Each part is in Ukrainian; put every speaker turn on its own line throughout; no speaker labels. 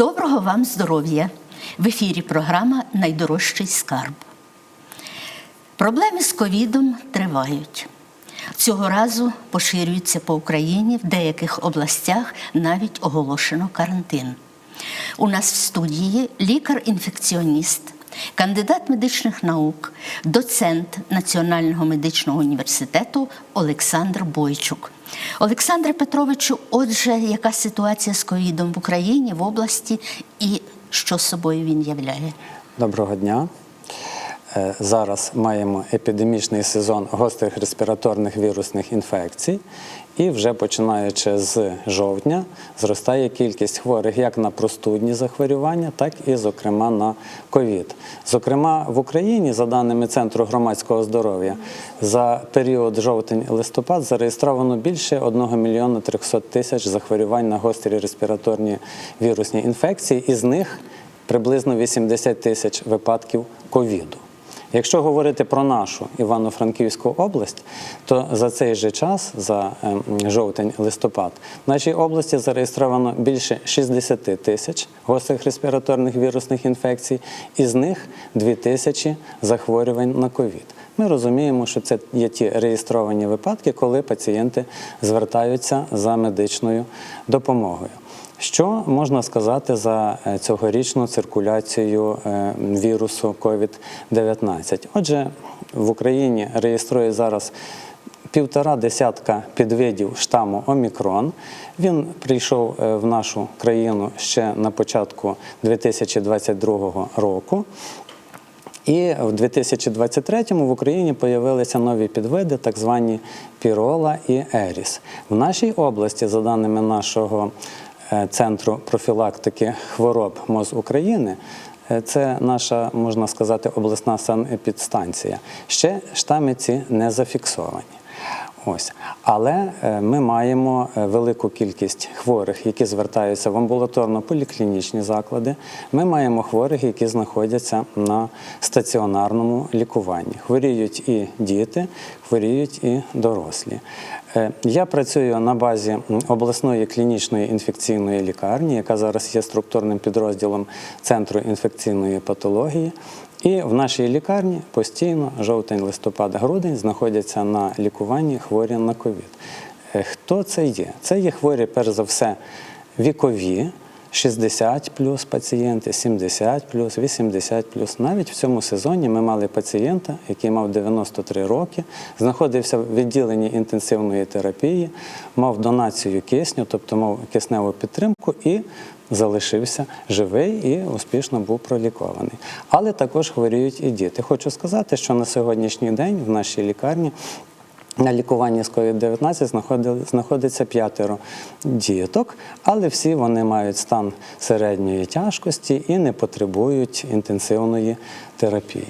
Доброго вам здоров'я! В ефірі програма Найдорожчий скарб. Проблеми з ковідом тривають. Цього разу поширюються по Україні в деяких областях навіть оголошено карантин. У нас в студії лікар-інфекціоніст, кандидат медичних наук, доцент Національного медичного університету Олександр Бойчук. Олександре Петровичу, отже, яка ситуація з ковідом в Україні, в області і що собою він являє?
Доброго дня. Е, Зараз маємо епідемічний сезон гострих респіраторних вірусних інфекцій, і вже починаючи з жовтня зростає кількість хворих як на простудні захворювання, так і, зокрема, на ковід. Зокрема, в Україні, за даними Центру громадського здоров'я, за період жовтень-листопад зареєстровано більше 1 мільйона 300 тисяч захворювань на гострі респіраторні вірусні інфекції, із них приблизно 80 тисяч випадків ковіду. Якщо говорити про нашу Івано-Франківську область, то за цей же час, за ем, жовтень-листопад, в нашій області зареєстровано більше 60 тисяч гострих респіраторних вірусних інфекцій, із них 2 тисячі захворювань на ковід. Ми розуміємо, що це є ті реєстровані випадки, коли пацієнти звертаються за медичною допомогою. Що можна сказати за е, цьогорічну циркуляцію е, вірусу COVID-19? Отже, в Україні реєструє зараз півтора десятка підвидів штаму Омікрон. Він прийшов е, в нашу країну ще на початку 2022 року. І в 2023-му в Україні з'явилися нові підвиди, так звані Пірола і Еріс. В нашій області, за даними нашого центру профілактики хвороб МОЗ України, е, це наша, можна сказати, обласна санепідстанція. Ще штами ці не зафіксовані. Ось, але е, ми маємо е, велику кількість хворих, які звертаються в амбулаторно-поліклінічні заклади. Ми маємо хворих, які знаходяться на стаціонарному лікуванні. Хворіють і діти, хворіють і дорослі. Е, Я працюю на базі обласної клінічної інфекційної лікарні, яка зараз є структурним підрозділом Центру інфекційної патології. І в нашій лікарні постійно жовтень, листопад, грудень знаходяться на лікуванні хворі на ковід. Е, Хто це є? Це є хворі, перш за все, вікові. 60 плюс пацієнти, 70 плюс, 80 плюс. Навіть в цьому сезоні ми мали пацієнта, який мав 93 роки, знаходився в відділенні інтенсивної терапії, мав донацію кисню, тобто мав кисневу підтримку і залишився живий і успішно був пролікований. Але також хворіють і діти. Хочу сказати, що на сьогоднішній день в нашій лікарні на лікуванні з COVID-19 знаходили- знаходиться п'ятеро діток, але всі вони мають стан середньої тяжкості і не потребують інтенсивної терапії.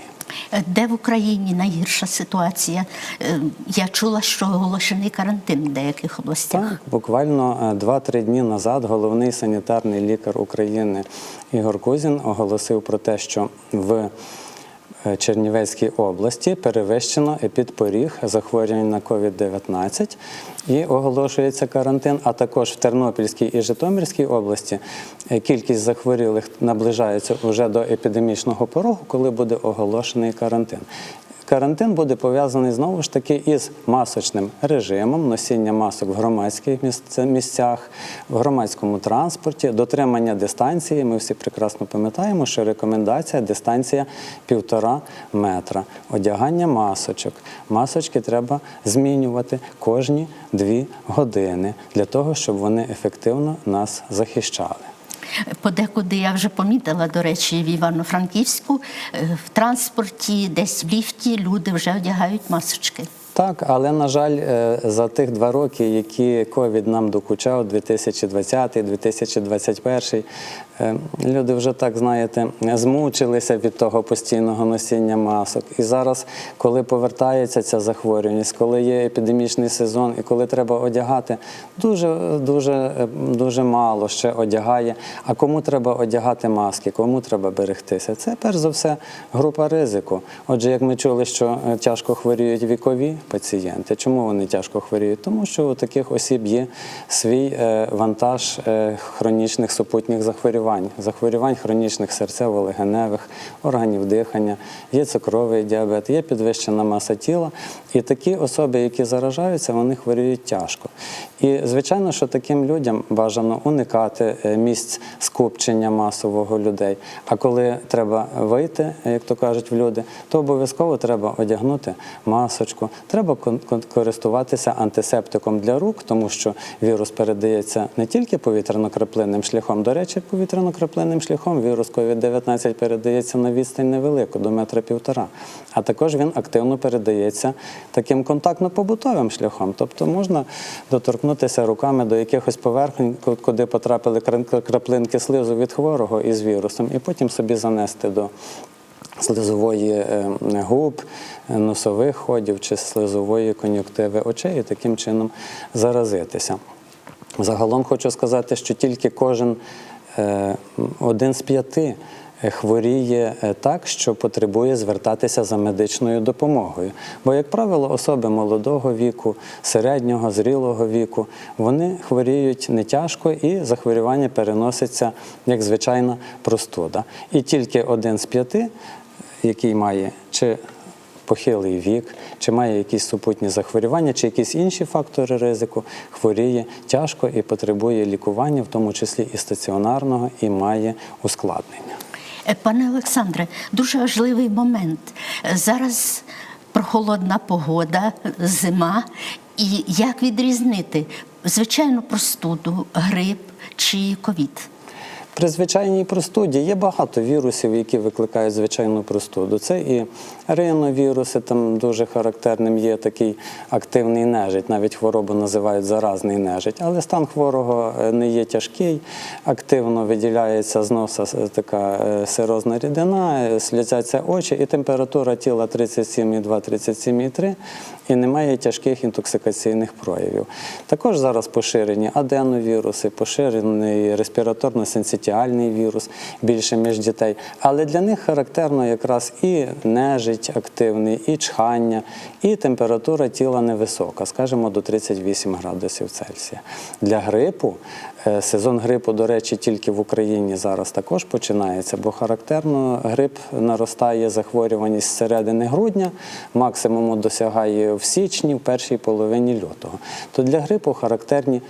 Е, Де в Україні найгірша ситуація? Е, Я чула, що оголошений карантин в деяких областях.
Так, буквально е, 2-3 дні назад головний санітарний лікар України Ігор Кузін оголосив про те, що в е, Чернівецькій області перевищено епідпоріг захворювань на COVID-19 і оголошується карантин. А також в Тернопільській і Житомирській області е, кількість захворілих наближається вже до епідемічного порогу, коли буде оголошений карантин. Карантин буде пов'язаний знову ж таки із масочним режимом, носіння масок в громадських місцях, в громадському транспорті, дотримання дистанції. Ми всі прекрасно пам'ятаємо, що рекомендація дистанція півтора метра. Одягання масочок. Масочки треба змінювати кожні дві години для того, щоб вони ефективно нас захищали.
Подекуди я вже помітила, до речі, в Івано-Франківську е, в транспорті, десь в ліфті люди вже одягають масочки.
Так, але на жаль, е, за тих два роки, які ковід нам докучав, 2020-2021, е, люди вже так знаєте, змучилися від того постійного носіння масок. І зараз, коли повертається ця захворюваність, коли є епідемічний сезон і коли треба одягати, дуже дуже е, дуже мало ще одягає. А кому треба одягати маски, кому треба берегтися? Це перш за все група ризику. Отже, як ми чули, що е, тяжко хворіють вікові пацієнти. Чому вони тяжко хворіють? Тому що у таких осіб є свій е, вантаж е, хронічних супутніх захворювань. Захворювань, захворювань хронічних серцево-легеневих, органів дихання, є цукровий діабет, є підвищена маса тіла. І такі особи, які заражаються, вони хворіють тяжко. І звичайно, що таким людям бажано уникати е, місць скупчення масового людей. А коли треба вийти, як то кажуть в люди, то обов'язково треба одягнути масочку, треба користуватися антисептиком для рук, тому що вірус передається не тільки повітряно-краплинним шляхом. До речі, повітряно-краплинним шляхом вірус COVID-19 передається на відстань невелику, до метра півтора. А також він активно передається таким контактно-побутовим шляхом. Тобто можна доторкнутися руками до якихось поверхень, куди потрапили краплинки слизу від хворого із вірусом, і потім собі занести до слизової е, губ, е, носових ходів чи слизової кон'юктиви очей і таким чином заразитися. Загалом хочу сказати, що тільки кожен один з п'яти е, хворіє е, так, що потребує звертатися за медичною допомогою. Бо, як правило, особи молодого віку, середнього, зрілого віку, вони хворіють не тяжко і захворювання переноситься як звичайна простуда. І тільки один з п'яти, який має чи похилий вік, чи має якісь супутні захворювання, чи якісь інші фактори ризику, хворіє тяжко і потребує лікування, в тому числі і стаціонарного, і має ускладнення.
Е, Пане Олександре, дуже важливий момент. Зараз прохолодна погода, зима. І як відрізнити звичайну простуду, грип чи ковід?
При звичайній простуді є багато вірусів, які викликають звичайну простуду. Це і риновіруси, там дуже характерним є такий активний нежить. Навіть хворобу називають заразний нежить. Але стан хворого е, не є тяжкий, активно виділяється з носа така е, сирозна рідина, е, сльозяться очі, і температура тіла 37,2-37,3, і немає тяжких інтоксикаційних проявів. Також зараз поширені аденовіруси, поширений респіраторно-синцитіальний вірус більше між дітей. Але для них характерно якраз і нежить активний, і чхання, і температура тіла невисока, скажімо, до 38 градусів Цельсія. Для грипу е, сезон грипу, до речі, тільки в Україні зараз також починається, бо характерно грип наростає захворюваність з середини грудня, максимуму досягає в січні, в першій половині лютого. То для грипу характерні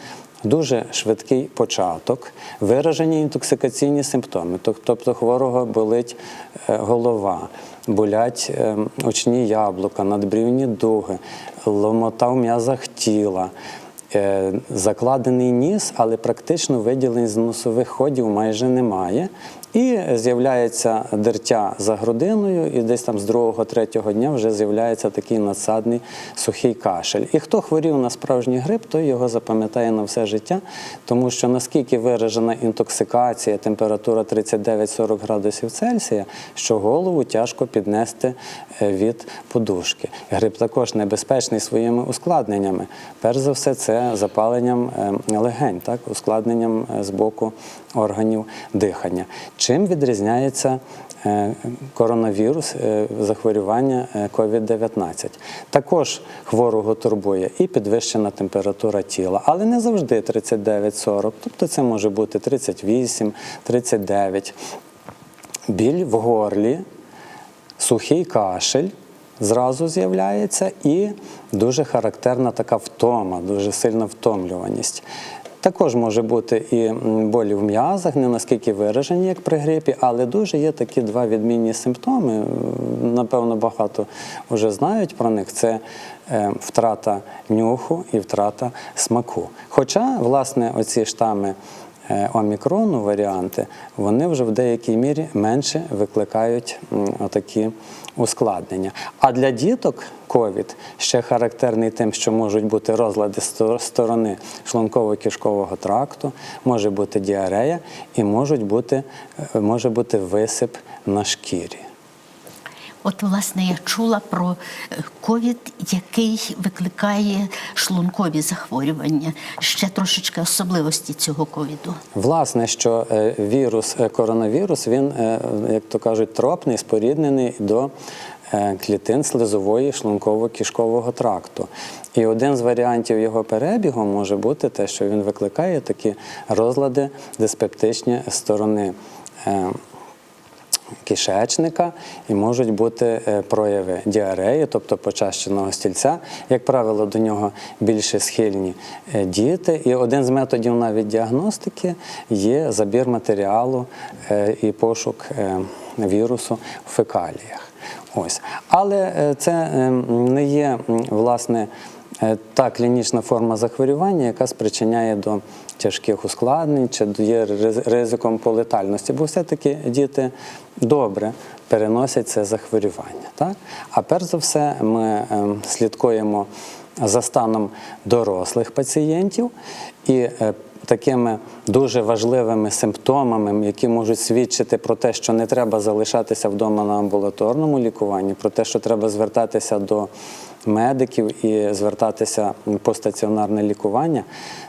Дуже швидкий початок, виражені інтоксикаційні симптоми, тобто хворого болить е, голова, болять е, очні яблука, надбрівні дуги, ломота в м'язах тіла, е, закладений ніс, але практично виділень з носових ходів майже немає. І з'являється дертя за грудиною, і десь там з другого-третього дня вже з'являється такий надсадний сухий кашель. І хто хворів на справжній грип, той його запам'ятає на все життя, тому що наскільки виражена інтоксикація, температура 39-40 градусів Цельсія, що голову тяжко піднести е, від подушки. Грип також небезпечний своїми ускладненнями. Перш за все, це запаленням е, легень, так, ускладненням е, з боку органів дихання. Чим відрізняється е, коронавірус, е, захворювання е, COVID-19? Також хворого турбує і підвищена температура тіла, але не завжди 39-40, тобто це може бути 38, 39. Біль в горлі, сухий кашель зразу з'являється і дуже характерна така втома, дуже сильна втомлюваність. Також може бути і болі в м'язах, не наскільки виражені, як при грипі, але дуже є такі два відмінні симптоми. Напевно, багато вже знають про них. Це е, втрата нюху і втрата смаку. Хоча, власне, оці штами омікрону варіанти, вони вже в деякій мірі менше викликають такі ускладнення. А для діток ковід ще характерний тим, що можуть бути розлади сторони шлунково-кишкового тракту, може бути діарея і можуть бути, е, може бути висип на шкірі.
От, власне, я чула про е, ковід, який викликає шлункові захворювання. Ще трошечки особливості цього ковіду.
Власне, що е, вірус, е, коронавірус, він, як то кажуть, тропний, споріднений до клітин слизової шлунково-кишкового тракту. І один з варіантів його перебігу може бути те, що він викликає такі розлади диспептичні сторони. Кишечника і можуть бути е, прояви діареї, тобто почащеного стільця. Як правило, до нього більше схильні е, діти. І один з методів навіть діагностики є забір матеріалу е, і пошук вірусу в фекаліях. Ось. Але це е, не є власне та клінічна форма захворювання, яка спричиняє до тяжких ускладнень чи є ризиком по летальності, бо все-таки діти добре переносять це захворювання. Так? А перш за все, ми е, слідкуємо за станом дорослих пацієнтів і е, такими дуже важливими симптомами, які можуть свідчити про те, що не треба залишатися вдома на амбулаторному лікуванні, про те, що треба звертатися до медиків і звертатися по стаціонарне лікування,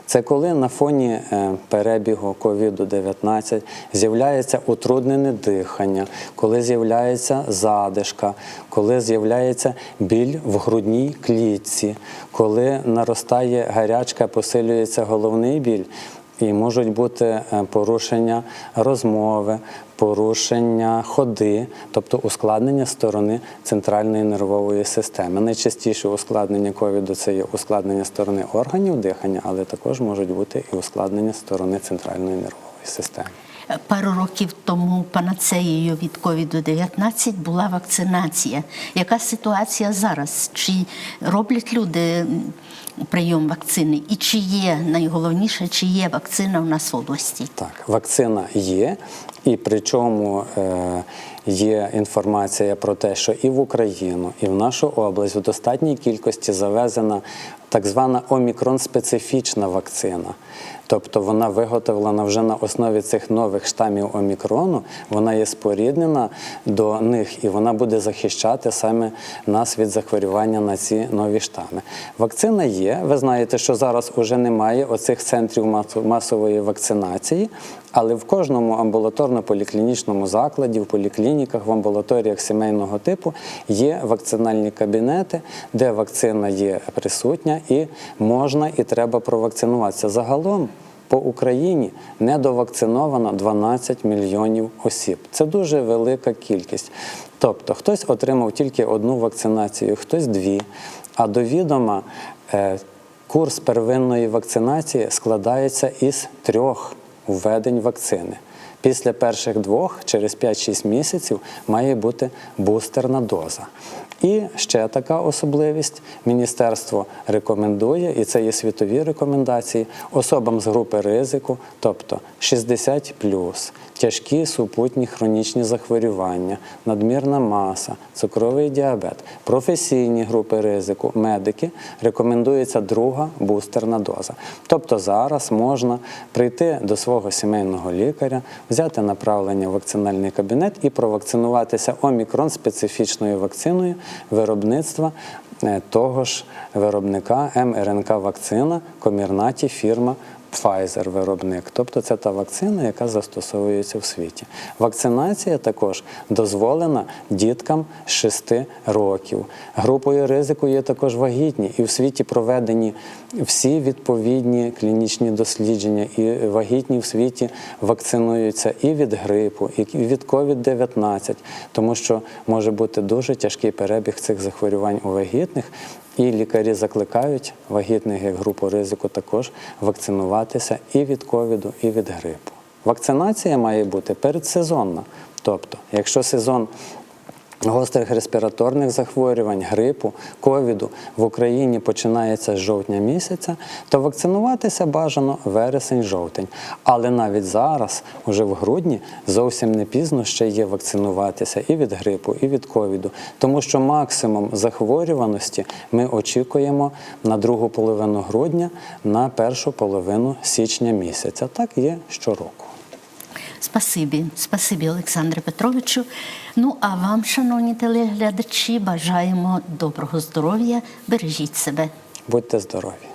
це коли на фоні е, перебігу COVID-19 з'являється утруднене дихання, коли з'являється задишка, коли з'являється біль в грудній клітці, коли наростає гарячка, посилюється головний біль. І можуть бути е, порушення розмови, порушення ходи, тобто ускладнення сторони центральної нервової системи. Найчастіше ускладнення ковіду це є ускладнення сторони органів дихання, але також можуть бути і ускладнення сторони центральної нервової системи.
Пару років тому панацеєю від COVID-19 була вакцинація. Яка ситуація зараз? Чи роблять люди прийом вакцини? І чи є найголовніше, чи є вакцина в нас в області?
Так, вакцина є, і причому е, є інформація про те, що і в Україну, і в нашу область в достатній кількості завезена так звана омікрон-специфічна вакцина. Тобто вона виготовлена вже на основі цих нових штамів омікрону, вона є споріднена до них і вона буде захищати саме нас від захворювання на ці нові штами. Вакцина є. Ви знаєте, що зараз уже немає оцих центрів масової вакцинації, але в кожному амбулаторно-поліклінічному закладі, в поліклініках, в амбулаторіях сімейного типу є вакцинальні кабінети, де вакцина є присутня і можна і треба провакцинуватися. Загалом по Україні недовакциновано 12 мільйонів осіб. Це дуже велика кількість. Тобто хтось отримав тільки одну вакцинацію, хтось дві. А до відома е, курс первинної вакцинації складається із трьох введень вакцини. Після перших двох, через 5-6 місяців, має бути бустерна доза. І ще така особливість: міністерство рекомендує, і це є світові рекомендації, особам з групи ризику, тобто 60 тяжкі супутні хронічні захворювання, надмірна маса, цукровий діабет, професійні групи ризику, медики, рекомендується друга бустерна доза. Тобто зараз можна прийти до свого сімейного лікаря, взяти направлення в вакцинальний кабінет і провакцинуватися омікрон специфічною вакциною виробництва е, того ж виробника МРНК вакцина Комірнаті фірма Pfizer виробник, тобто це та вакцина, яка застосовується в світі. Вакцинація також дозволена діткам з 6 років. Групою ризику є також вагітні, і в світі проведені всі відповідні клінічні дослідження, і вагітні в світі вакцинуються і від грипу, і від COVID-19, тому що може бути дуже тяжкий перебіг цих захворювань у вагітних. І лікарі закликають вагітних як групу ризику також вакцинуватися і від ковіду, і від грипу. Вакцинація має бути передсезонна. Тобто, якщо сезон гострих респіраторних захворювань, грипу, ковіду в Україні починається з жовтня місяця, то вакцинуватися бажано вересень-жовтень. Але навіть зараз, уже в грудні, зовсім не пізно ще є вакцинуватися і від грипу, і від ковіду, тому що максимум захворюваності ми очікуємо на другу половину грудня, на першу половину січня місяця. Так є щороку.
Спасибі, спасибі, Олександре Петровичу. Ну а вам, шановні телеглядачі, бажаємо доброго здоров'я, бережіть себе.
Будьте здорові!